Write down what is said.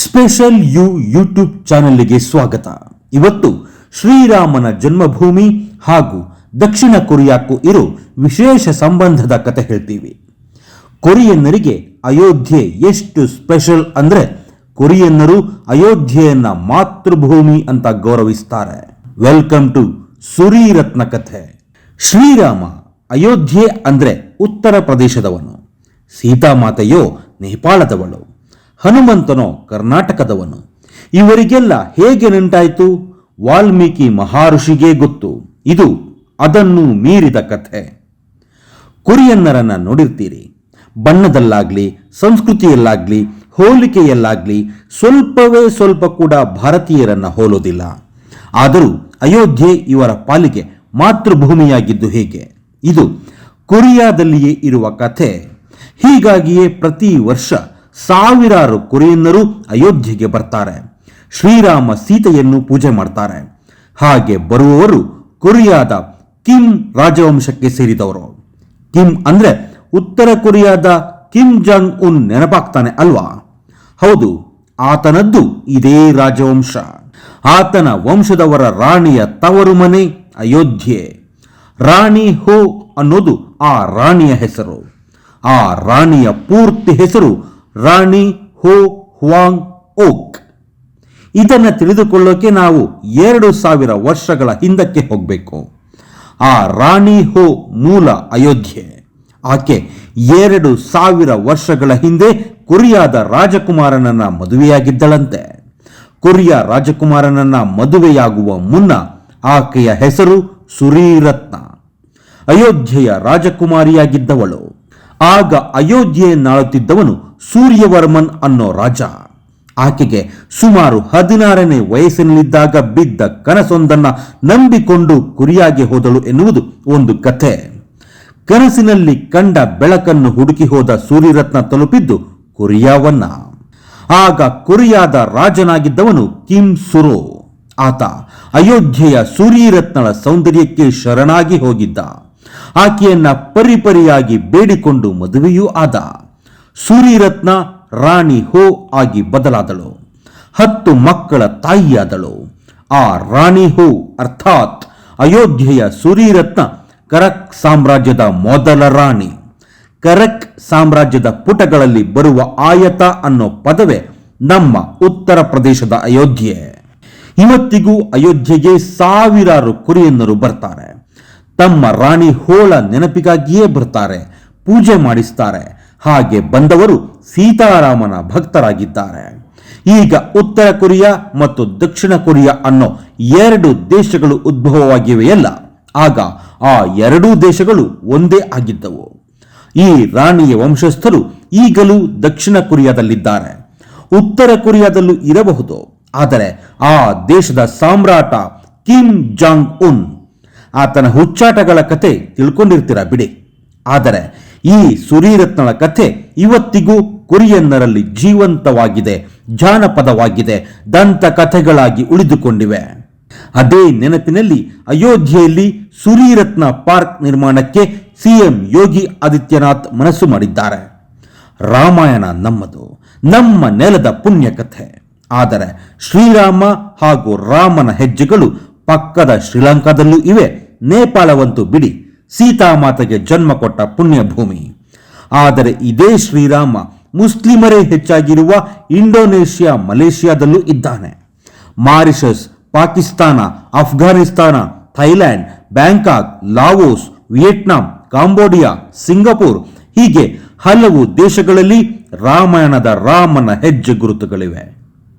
Special you YouTube ಚಾನೆಲ್ಗೆ ಸ್ವಾಗತ. ಇವತ್ತು ಶ್ರೀರಾಮನ ಜನ್ಮಭೂಮಿ ಹಾಗೂ ದಕ್ಷಿಣ ಕೊರಿಯಾಕ್ಕೂ ಇರೋ ವಿಶೇಷ ಸಂಬಂಧದ ಕತೆ ಹೇಳ್ತೀವಿ. ಕೊರಿಯನ್ನರಿಗೆ ಅಯೋಧ್ಯೆ ಎಷ್ಟು ಸ್ಪೆಷಲ್ ಅಂದರೆ ಕೊರಿಯನ್ನರು ಅಯೋಧ್ಯೆಯನ್ನ ಮಾತೃಭೂಮಿ ಅಂತ ಗೌರವಿಸ್ತಾರೆ. ವೆಲ್ಕಮ್ ಟು ಸುರೀರತ್ನ ಕಥೆ. ಶ್ರೀರಾಮ ಅಯೋಧ್ಯೆ ಅಂದರೆ ಉತ್ತರ ಪ್ರದೇಶದವನು. ಸೀತಾಮಾತೆಯೋ ನೇಪಾಳದವಳು. ಹನುಮಂತನೋ ಕರ್ನಾಟಕದವನು. ಇವರಿಗೆಲ್ಲ ಹೇಗೆ ನಿಂಟಾಯಿತು? ವಾಲ್ಮೀಕಿ ಮಹಾಋಷಿಗೇ ಗೊತ್ತು. ಇದು ಅದನ್ನು ಮೀರಿದ ಕಥೆ. ಕುರಿಯನ್ನರನ್ನ ನೋಡಿರ್ತೀರಿ. ಬಣ್ಣದಲ್ಲಾಗ್ಲಿ, ಸಂಸ್ಕೃತಿಯಲ್ಲಾಗ್ಲಿ, ಹೋಲಿಕೆಯಲ್ಲಾಗ್ಲಿ ಸ್ವಲ್ಪವೇ ಸ್ವಲ್ಪ ಕೂಡ ಭಾರತೀಯರನ್ನ ಹೋಲೋದಿಲ್ಲ. ಆದರೂ ಅಯೋಧ್ಯೆ ಇವರ ಪಾಲಿಗೆ ಮಾತೃಭೂಮಿಯಾಗಿದ್ದು ಹೇಗೆ? ಇದು ಕೊರಿಯಾದಲ್ಲಿಯೇ ಇರುವ ಕಥೆ. ಹೀಗಾಗಿಯೇ ಪ್ರತಿ ವರ್ಷ ಸಾವಿರಾರು ಕುರಿಯನ್ನರು ಅಯೋಧ್ಯೆಗೆ ಬರ್ತಾರೆ. ಶ್ರೀರಾಮ ಸೀತೆಯನ್ನು ಪೂಜೆ ಮಾಡ್ತಾರೆ. ಹಾಗೆ ಬರುವವರು ಕೊರಿಯಾದ ಕಿಮ್ ರಾಜವಂಶಕ್ಕೆ ಸೇರಿದವರು. ಕಿಮ್ ಅಂದ್ರೆ ಉತ್ತರ ಕೊರಿಯಾದ ಕಿಮ್ ಜಾಂಗ್ ಉನ್ ನೆನಪಾಗ್ತಾನೆ ಅಲ್ವಾ? ಹೌದು, ಆತನದ್ದು ಇದೇ ರಾಜವಂಶ. ಆತನ ವಂಶದವರ ರಾಣಿಯ ತವರು ಮನೆ ಅಯೋಧ್ಯೆ. ರಾಣಿ ಹೋ ಅನ್ನೋದು ಆ ರಾಣಿಯ ಹೆಸರು. ಆ ರಾಣಿಯ ಪೂರ್ತಿ ಹೆಸರು ರಾಣಿ ಹೋ ಹುವಾಂಗ್ ಓಕ್. ಇದನ್ನು ತಿಳಿದುಕೊಳ್ಳೋಕೆ ನಾವು ಎರಡು ಸಾವಿರ ವರ್ಷಗಳ ಹಿಂದಕ್ಕೆ ಹೋಗಬೇಕು. ಆ ರಾಣಿ ಹೋ ಮೂಲ ಅಯೋಧ್ಯೆ. ಆಕೆ ಎರಡು ಸಾವಿರ ವರ್ಷಗಳ ಹಿಂದೆ ಕೊರಿಯಾದ ರಾಜಕುಮಾರನನ್ನ ಮದುವೆಯಾಗಿದ್ದಳಂತೆ. ಕೊರಿಯಾ ರಾಜಕುಮಾರನನ್ನ ಮದುವೆಯಾಗುವ ಮುನ್ನ ಆಕೆಯ ಹೆಸರು ಸುರೀರತ್ನ. ಅಯೋಧ್ಯೆಯ ರಾಜಕುಮಾರಿಯಾಗಿದ್ದವಳು. ಆಗ ಅಯೋಧ್ಯೆಯನ್ನಾಳುತ್ತಿದ್ದವನು ಸೂರ್ಯವರ್ಮನ್ ಅನ್ನೋ ರಾಜ. ಆಕೆಗೆ ಸುಮಾರು ಹದಿನಾರನೇ ವಯಸ್ಸಿನಲ್ಲಿದ್ದಾಗ ಬಿದ್ದ ಕನಸೊಂದನ್ನ ನಂಬಿಕೊಂಡು ಕುರಿಯಾಗಿ ಹೋದಳು ಎನ್ನುವುದು ಒಂದು ಕಥೆ. ಕನಸಿನಲ್ಲಿ ಕಂಡ ಬೆಳಕನ್ನು ಹುಡುಕಿ ಹೋದ ಸೂರ್ಯರತ್ನ ತಲುಪಿದ್ದು ಕೊರಿಯಾವನ್ನ. ಆಗ ಕೊರಿಯಾದ ರಾಜನಾಗಿದ್ದವನು ಕಿಮ್ ಸುರೋ. ಆತ ಅಯೋಧ್ಯೆಯ ಸೂರ್ಯರತ್ನಳ ಸೌಂದರ್ಯಕ್ಕೆ ಶರಣಾಗಿ ಹೋಗಿದ್ದ. ಆಕೆಯನ್ನ ಪರಿಪರಿಯಾಗಿ ಬೇಡಿಕೊಂಡು ಮದುವೆಯೂ ಆದ. ಸೂರ್ಯರತ್ನ ರಾಣಿ ಹೋ ಆಗಿ ಬದಲಾದಳು. ಹತ್ತು ಮಕ್ಕಳ ತಾಯಿಯಾದಳು. ಆ ರಾಣಿ ಹೋ ಅರ್ಥಾತ್ ಅಯೋಧ್ಯೆಯ ಸೂರಿರತ್ನ ಕರಕ್ ಸಾಮ್ರಾಜ್ಯದ ಮೊದಲ ರಾಣಿ. ಕರಕ್ ಸಾಮ್ರಾಜ್ಯದ ಪುಟಗಳಲ್ಲಿ ಬರುವ ಆಯತ ಅನ್ನೋ ಪದವೇ ನಮ್ಮ ಉತ್ತರ ಪ್ರದೇಶದ ಅಯೋಧ್ಯೆ. ಇವತ್ತಿಗೂ ಅಯೋಧ್ಯೆಗೆ ಸಾವಿರಾರು ಕುರಿಯನ್ನರು ಬರ್ತಾರೆ. ತಮ್ಮ ರಾಣಿ ಹೋಳ ನೆನಪಿಗಾಗಿಯೇ ಬರ್ತಾರೆ, ಪೂಜೆ ಮಾಡಿಸ್ತಾರೆ ಹಾಗೆ ಬಂದವರು ಸೀತಾರಾಮನ ಭಕ್ತರಾಗಿದ್ದಾರೆ. ಈಗ ಉತ್ತರ ಕೊರಿಯಾ ಮತ್ತು ದಕ್ಷಿಣ ಕೊರಿಯಾ ಅನ್ನೋ ಎರಡು ದೇಶಗಳು ಉದ್ಭವವಾಗಿವೆಯಲ್ಲ, ಆಗ ಆ ಎರಡೂ ದೇಶಗಳು ಒಂದೇ ಆಗಿದ್ದವು. ಈ ರಾಣಿಯ ವಂಶಸ್ಥರು ಈಗಲೂ ದಕ್ಷಿಣ ಕೊರಿಯಾದಲ್ಲಿದ್ದಾರೆ. ಉತ್ತರ ಕೊರಿಯಾದಲ್ಲೂ ಇರಬಹುದು, ಆದರೆ ಆ ದೇಶದ ಸಾಮ್ರಾಟ ಕಿಮ್ ಜಾಂಗ್ ಉನ್. ಆತನ ಹುಚ್ಚಾಟಗಳ ಕತೆ ತಿಳ್ಕೊಂಡಿರ್ತೀರ ಬಿಡಿ. ಆದರೆ ಈ ಸುರೀರತ್ನಳ ಕಥೆ ಇವತ್ತಿಗೂ ಕುರಿಯನ್ನರಲ್ಲಿ ಜೀವಂತವಾಗಿದೆ, ಜಾನಪದವಾಗಿದೆ, ದಂತ ಕಥೆಗಳಾಗಿ ಉಳಿದುಕೊಂಡಿವೆ. ಅದೇ ನೆನಪಿನಲ್ಲಿ ಅಯೋಧ್ಯೆಯಲ್ಲಿ ಸುರೀರತ್ನ ಪಾರ್ಕ್ ನಿರ್ಮಾಣಕ್ಕೆ ಸಿಎಂ ಯೋಗಿ ಆದಿತ್ಯನಾಥ್ ಮನಸ್ಸು ಮಾಡಿದ್ದಾರೆ. ರಾಮಾಯಣ ನಮ್ಮದು, ನಮ್ಮ ನೆಲದ ಪುಣ್ಯಕಥೆ. ಆದರೆ ಶ್ರೀರಾಮ ಹಾಗೂ ರಾಮನ ಹೆಜ್ಜೆಗಳು ಪಕ್ಕದ ಶ್ರೀಲಂಕಾದಲ್ಲೂ ಇವೆ, ನೇಪಾಳವಂತೂ ಬಿಡಿ. ಸೀತಾಮಾತೆಗೆ ಜನ್ಮ ಕೊಟ್ಟ ಪುಣ್ಯ ಭೂಮಿ ಆದರೆ ಇದೇ ಶ್ರೀರಾಮ ಮುಸ್ಲಿಮರೇ ಹೆಚ್ಚಾಗಿರುವ ಇಂಡೋನೇಷ್ಯಾ, ಮಲೇಷ್ಯಾದಲ್ಲೂ ಇದ್ದಾನೆ. Mauritius, Pakistan Afghanistan Thailand, Bangkok, Laos, Vietnam, Cambodia, Singapore ಹೀಗೆ ಹಲವು ದೇಶಗಳಲ್ಲಿ ರಾಮಾಯಣದ ರಾಮನ ಹೆಜ್ಜೆ ಗುರುತುಗಳಿವೆ.